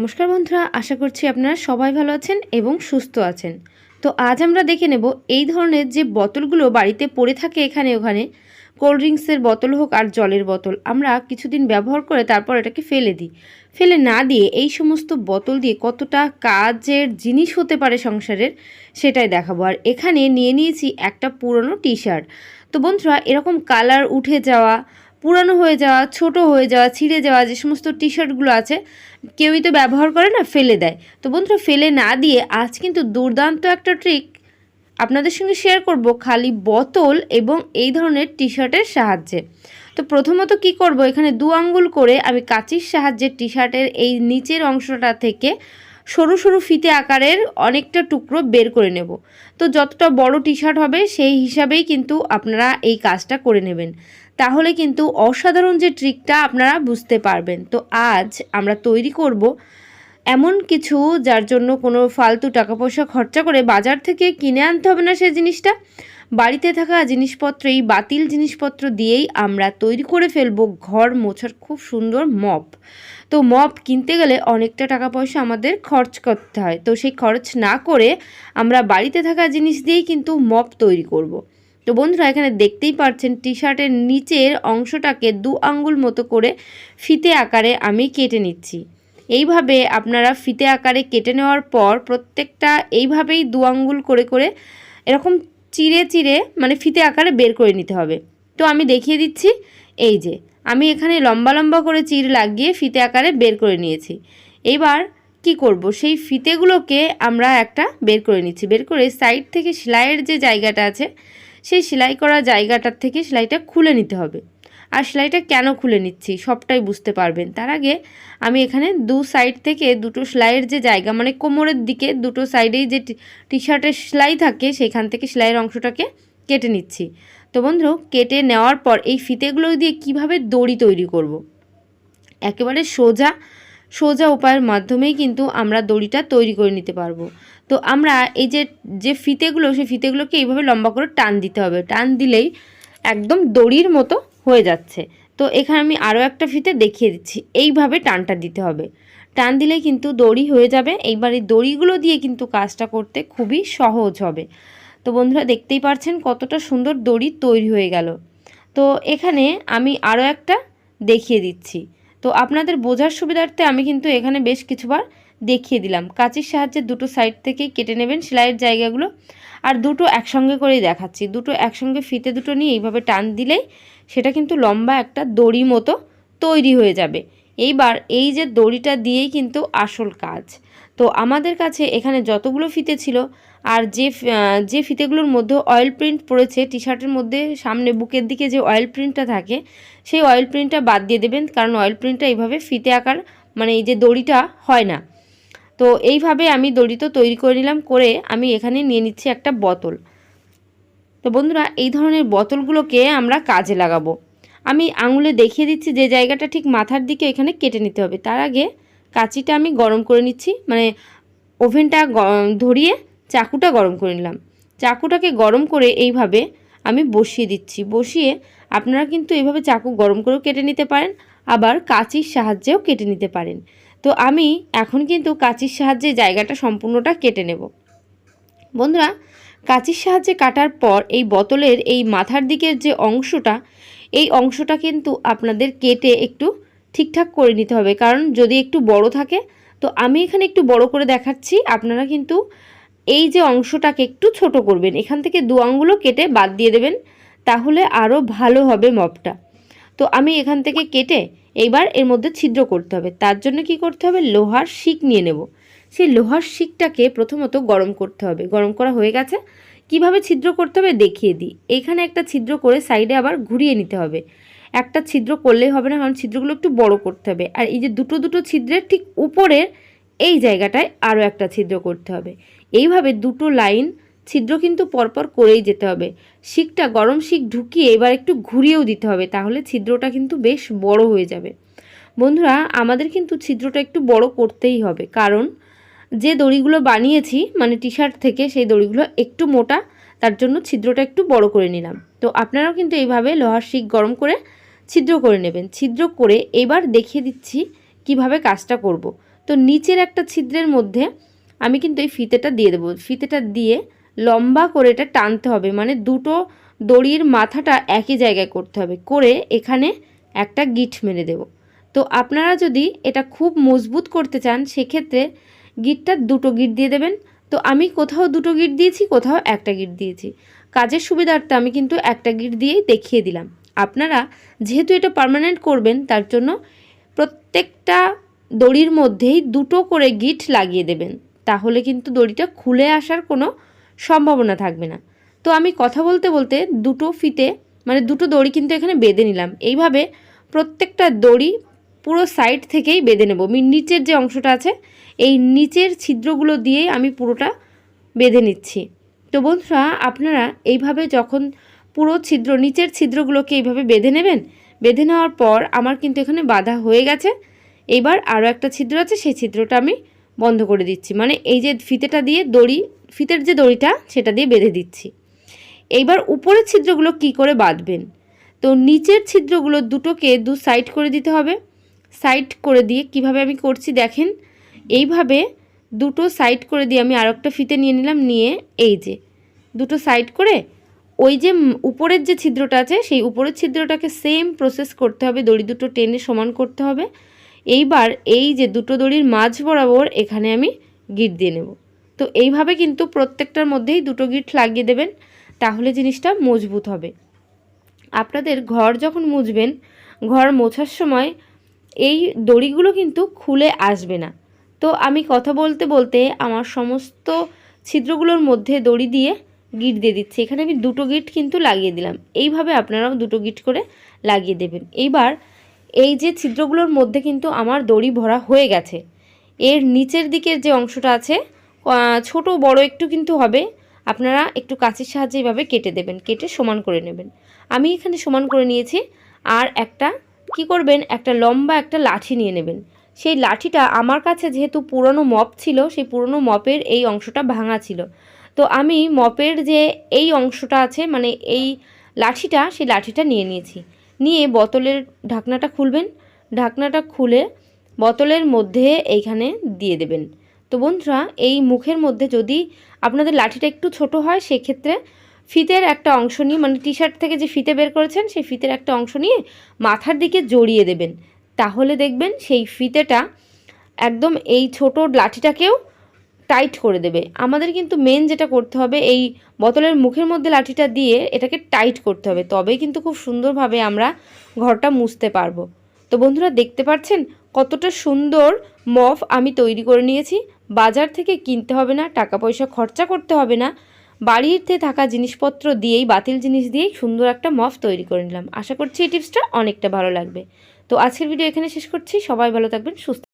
নমস্কার বন্ধুরা, আশা করছি আপনারা সবাই ভালো আছেন এবং সুস্থ আছেন। তো আজ আমরা দেখে নেব এই ধরনের যে বোতলগুলো বাড়িতে পড়ে থাকে এখানে ওখানে, কোল্ড ড্রিঙ্কসের বোতল হোক আর জলের বোতল, আমরা কিছুদিন ব্যবহার করে তারপর এটাকে ফেলে দিই। ফেলে না দিয়ে এই সমস্ত বোতল দিয়ে কতটা কাজের জিনিস হতে পারে সংসারের, সেটাই দেখাবো। আর এখানে নিয়ে নিয়েছি একটা পুরনো টি শার্ট তো বন্ধুরা, এরকম কালার উঠে যাওয়া পুরানো হয়ে যাওয়া, ছোট হয়ে যাওয়া, ছিঁড়ে যাওয়া, যে সমস্ত টি শার্টগুলো আছে, কেউই তো ব্যবহার করে না, ফেলে দেয়। তো বন্ধুরা, ফেলে না দিয়ে আজ কিন্তু দুর্দান্ত একটা ট্রিক আপনাদের সঙ্গে শেয়ার করব খালি বোতল এবং এই ধরনের টি শার্টের সাহায্যে। তো প্রথমত কি করব? এখানে দু আঙ্গুল করে আমি কাঁচির সাহায্যে টি শার্টের এই নিচের অংশটা থেকে সরু সরু ফিতে আকারের অনেকটা টুকরো বের করে নেব। তো যতটা বড় টি শার্ট হবে, সেই হিসাবেই কিন্তু আপনারা এই কাজটা করে নেবেন। তাহলে কিন্তু অসাধারণ যে ট্রিকটা আপনারা বুঝতে পারবেন। তো আজ আমরা তৈরি করব এমন কিছু যার জন্য কোনো ফালতু টাকা পয়সা খরচা করে বাজার থেকে কিনে আনতে হবে না সেই জিনিসটা। বাড়িতে থাকা জিনিসপত্র, এই বাতিল জিনিসপত্র দিয়েই আমরা তৈরি করে ফেলব ঘর মোছার খুব সুন্দর মপ। তো মপ কিনতে গেলে অনেকটা টাকা পয়সা আমাদের খরচ করতে হয়। তো সেই খরচ না করে আমরা বাড়িতে থাকা জিনিস দিয়েই কিন্তু মপ তৈরি করব। তো বন্ধুরা, এখানে দেখতেই পাচ্ছেন টি শার্টের নিচের অংশটাকে দু আঙ্গুল মতো করে ফিতে আকারে আমি কেটে নিচ্ছি। এইভাবে আপনারা ফিতে আকারে কেটে নেওয়ার পর প্রত্যেকটা এইভাবেই দু আঙ্গুল করে করে এরকম চিড়ে চিড়ে মানে ফিতে আকারে বের করে নিতে হবে। তো আমি দেখিয়ে দিচ্ছি, এই যে আমি এখানে লম্বা লম্বা করে চির লাগিয়ে ফিতে আকারে বের করে নিয়েছি। এবার কি করব? সেই ফিতেগুলোকে আমরা একটা বের করে নিচ্ছি। বের করে সাইড থেকে সেলাইয়ের যে জায়গাটা আছে সেই সেলাই করা জায়গাটার থেকে সেলাইটা খুলে নিতে হবে। আর সেলাইটা কেন খুলে নিচ্ছি সবটাই বুঝতে পারবেন। তার আগে আমি এখানে দু সাইড থেকে দুটো সেলাইয়ের যে জায়গা মানে কোমরের দিকে দুটো সাইডেই যে টি শার্টের সেলাই থাকে সেখান থেকে সেলাইয়ের অংশটাকে কেটে নিচ্ছি। তো বন্ধু কেটে নেওয়ার পর এই ফিতেগুলো দিয়ে কীভাবে দড়ি তৈরি করব। একেবারে সোজা সোজা উপায়ের মাধ্যমেই কিন্তু আমরা দড়িটা তৈরি করে নিতে পারব। তো আমরা এই যে যে ফিতেগুলো, সেই ফিতেগুলোকে এইভাবে লম্বা করে টান দিতে হবে। টান দিলেই একদম দড়ির মতো হয়ে যাচ্ছে। তো এখানে আমি আরও একটা ফিতে দেখিয়ে দিচ্ছি। এইভাবে টানটা দিতে হবে। টান দিলে কিন্তু দড়ি হয়ে যাবে। এইবার এই দড়িগুলো দিয়ে কিন্তু কাজটা করতে খুবই সহজ হবে। তো বন্ধুরা দেখতেই পারছেন কতটা সুন্দর দড়ি তৈরি হয়ে গেল। তো এখানে আমি আরও একটা দেখিয়ে দিচ্ছি। তো আপনাদের বোঝার সুবিধার্থে আমি কিন্তু এখানে বেশ কিছুবার দেখিয়ে দিলাম। কাঁচির সাহায্যে দুটো সাইড থেকে কেটে নেবেন সেলাইয়ের জায়গাগুলো। আর দুটো একসঙ্গে করেই দেখাচ্ছি। দুটো একসঙ্গে ফিতে দুটো নিয়ে এইভাবে টান দিলেই সেটা কিন্তু লম্বা একটা দড়ি মতো তৈরি হয়ে যাবে। এইবার এই যে দড়িটা দিয়েই কিন্তু আসল কাজ। তো আমাদের কাছে এখানে যতগুলো ফিতে ছিল আর যে যে ফিতেগুলোর মধ্যে অয়েল প্রিন্ট পড়েছে টি শার্টের মধ্যে সামনে বুকের দিকে যে অয়েল প্রিন্টটা থাকে, সেই অয়েল প্রিন্টটা বাদ দিয়ে দেবেন। কারণ অয়েল প্রিন্টটা এইভাবে ফিতে আকার মানে এই যে দড়িটা হয় না। তো এইভাবে আমি দড়ি তো তৈরি করে নিলাম, করে আমি এখানে নিয়ে নিচ্ছি একটা বোতল। তো বন্ধুরা, এই ধরনের বোতলগুলোকে আমরা কাজে লাগাবো। আমি আঙুলে দেখিয়ে দিচ্ছি যে জায়গাটা ঠিক মাথার দিকে এখানে কেটে নিতে হবে। তার আগে কাঁচিটা আমি গরম করে নিচ্ছি। মানে ওভেনটা ধরিয়ে চাকুটা গরম করে নিলাম। চাকুটাকে গরম করে এইভাবে আমি বসিয়ে দিচ্ছি। বসিয়ে আপনারা কিন্তু এইভাবে চাকু গরম করেও কেটে নিতে পারেন, আবার কাঁচির সাহায্যেও কেটে নিতে পারেন। তো আমি এখন কিন্তু কাঁচির সাহায্যে জায়গাটা সম্পূর্ণটা কেটে নেব। বন্ধুরা, কাঁচির সাহায্যে কাটার পর এই বোতলের এই মাথার দিকের যে অংশটা, এই অংশটা কিন্তু আপনাদের কেটে একটু ঠিকঠাক করে নিতে হবে। কারণ যদি একটু বড় থাকে, তো আমি এখানে একটু বড় করে দেখাচ্ছি। আপনারা কিন্তু এই যে অংশটাকে একটু ছোট করবেন, এখান থেকে দু আঙ্গুলো কেটে বাদ দিয়ে দেবেন, তাহলে আরও ভালো হবে মপটা। তো আমি এখান থেকে কেটে এইবার এর মধ্যে ছিদ্র করতে হবে। তার জন্য কি করতে হবে? লোহার শিক নিয়ে নেব। সেই লোহার শিকটাকে প্রথমত গরম করতে হবে। গরম করা হয়ে গেছে। কীভাবে ছিদ্র করতে হবে দেখিয়ে দিই। এখানে একটা ছিদ্র করে সাইডে আবার ঘুরিয়ে নিতে হবে। একটা ছিদ্র করলেই হবে না, কারণ ছিদ্রগুলো একটু বড় করতে হবে। আর এই যে দুটো দুটো ছিদ্রের ঠিক উপরের এই জায়গাটায় আরও একটা ছিদ্র করতে হবে। এইভাবে দুটো লাইন ছিদ্র কিন্তু পরপর করেই যেতে হবে। শিকটা গরম শিক ঢুকিয়ে এবার একটু ঘুরিয়েও দিতে হবে, তাহলে ছিদ্রটা কিন্তু বেশ বড় হয়ে যাবে। বন্ধুরা, আমাদের কিন্তু ছিদ্রটা একটু বড় করতেই হবে, কারণ যে দড়িগুলো বানিয়েছি মানে টি শার্ট থেকে সেই দড়িগুলো একটু মোটা, তার জন্য ছিদ্রটা একটু বড় করে নিলাম। তো আপনারাও কিন্তু এইভাবে লোহার শিক গরম করে ছিদ্র করে নেবেন। ছিদ্র করে এবার দেখিয়ে দিচ্ছি কীভাবে কাজটা করব। তো নিচের একটা ছিদ্রের মধ্যে আমি কিন্তু এই ফিতেটা দিয়ে দেবো। ফিতেটা দিয়ে লম্বা করে এটা টানতে হবে। মানে দুটো দড়ির মাথাটা একই জায়গায় করতে হবে। করে এখানে একটা গিট মেরে দেব। তো আপনারা যদি এটা খুব মজবুত করতে চান, সেক্ষেত্রে গিটটা দুটো গিট দিয়ে দেবেন। তো আমি কোথাও দুটো গিট দিয়েছি, কোথাও একটা গিট দিয়েছি। কাজের সুবিধার্থে আমি কিন্তু একটা গিট দিয়েই দেখিয়ে দিলাম। আপনারা যেহেতু এটা পার্মানেন্ট করবেন, তার জন্য প্রত্যেকটা দড়ির মধ্যেই দুটো করে গিট লাগিয়ে দেবেন। তাহলে কিন্তু দড়িটা খুলে আসার কোনো সম্ভাবনা থাকবে না। তো আমি কথা বলতে বলতে দুটো ফিতে মানে দুটো দড়ি কিন্তু এখানে বেঁধে নিলাম। এইভাবে প্রত্যেকটা দড়ি পুরো সাইড থেকেই বেঁধে নেব। আমি নিচের যে অংশটা আছে, এই নিচের ছিদ্রগুলো দিয়েই আমি পুরোটা বেঁধে নিচ্ছি। তো বন্ধুরা, আপনারা এইভাবে যখন পুরো ছিদ্র, নিচের ছিদ্রগুলোকে এইভাবে বেঁধে নেবেন। বেঁধে নেওয়ার পর আমার কিন্তু এখানে বাধা হয়ে গেছে। এবার আরও একটা ছিদ্র আছে, সেই ছিদ্রটা আমি বন্ধ করে দিচ্ছি। মানে এই যে ফিতেটা দিয়ে দড়ি, ফিতের যে দড়িটা, সেটা দিয়ে বেঁধে দিচ্ছি। এইবার উপরের ছিদ্রগুলো কি করে বাঁধবেন? তো নিচের ছিদ্রগুলো দুটোকে দু সাইড করে দিতে হবে। সাইড করে দিয়ে কীভাবে আমি করছি দেখেন? এইভাবে দুটো সাইড করে দিয়ে আমি আরও একটা ফিতে নিয়ে নিলাম, নিয়ে এই যে দুটো সাইড করে ওই যে উপরের যে ছিদ্রটা আছে, সেই উপরের ছিদ্রটাকে সেম প্রসেস করতে হবে, দড়ি দুটো টেনে সমান করতে হবে। এইবার এই যে দুটো দড়ির মাঝ বরাবর এখানে আমি গিট দিয়ে নেব। তো এইভাবে কিন্তু প্রত্যেকটার মধ্যেই দুটো গিট লাগিয়ে দেবেন, তাহলে জিনিসটা মজবুত হবে। আপনাদের ঘর যখন মুছবেন, ঘর মোছার সময় এই দড়িগুলো কিন্তু খুলে আসবে না। তো আমি কথা বলতে বলতে আমার সমস্ত ছিদ্রগুলোর মধ্যে দড়ি দিয়ে গিট দিয়ে দিচ্ছি। এখানে আমি দুটো গিট কিন্তু লাগিয়ে দিলাম। এইভাবে আপনারাও দুটো গিট করে লাগিয়ে দেবেন। এইবার এই যে ছিদ্রগুলোর মধ্যে কিন্তু আমার দড়ি ভরা হয়ে গেছে। এর নিচের দিকের যে অংশটা আছে ছোট বড় একটু কিন্তু হবে। আপনারা একটু কাঁচির সাহায্যে এইভাবে কেটে দেবেন। কেটে সমান করে নেবেন। আমি এখানে সমান করে নিয়েছি। আর একটা কি করবেন? একটা লম্বা একটা লাঠি নিয়ে নেবেন। সেই লাঠিটা আমার কাছে যেহেতু পুরনো মপ ছিল, সেই পুরনো মপের এই অংশটা ভাঙা ছিল। তো আমি মপের যে এই অংশটা আছে মানে এই লাঠিটা, সেই লাঠিটা নিয়ে নিয়েছি। নিয়ে বোতলের ঢাকনাটা খুলবেন। ঢাকনাটা খুলে বোতলের মধ্যে এইখানে দিয়ে দেবেন। তো বন্ধুরা, এই মুখের মধ্যে যদি আপনাদের লাঠিটা একটু ছোট হয়, সেক্ষেত্রে ফিতের একটা অংশ নিয়ে মানে টি শার্ট থেকে যে ফিতে বের করেছেন, সেই ফিতের একটা অংশ নিয়ে মাথার দিকে জড়িয়ে দেবেন। তাহলে দেখবেন সেই ফিতেটা একদম এই ছোট লাঠিটাকেও টাইট করে দেবে। আমাদের কিন্তু মেন যেটা করতে হবে, এই বোতলের মুখের মধ্যে লাঠিটা দিয়ে এটাকে টাইট করতে হবে। তবেই কিন্তু খুব সুন্দরভাবে আমরা ঘরটা মুছতে পারব। তো বন্ধুরা, দেখতে পাচ্ছেন কতটা সুন্দর মফ আমি তৈরি করে নিয়েছি। বাজার থেকে কিনতে হবে না টাকা পয়সা খরচা করতে হবে না। বাড়িতে থাকা জিনিসপত্র দিয়েই, বাতিল জিনিস দিয়েই সুন্দর একটা মফ তৈরি করে নিলাম। আশা করছি এই টিপসটা অনেকটা ভালো লাগবে। তো আজকের ভিডিও এখানে শেষ করছি। সবাই ভালো থাকবেন, সুস্থ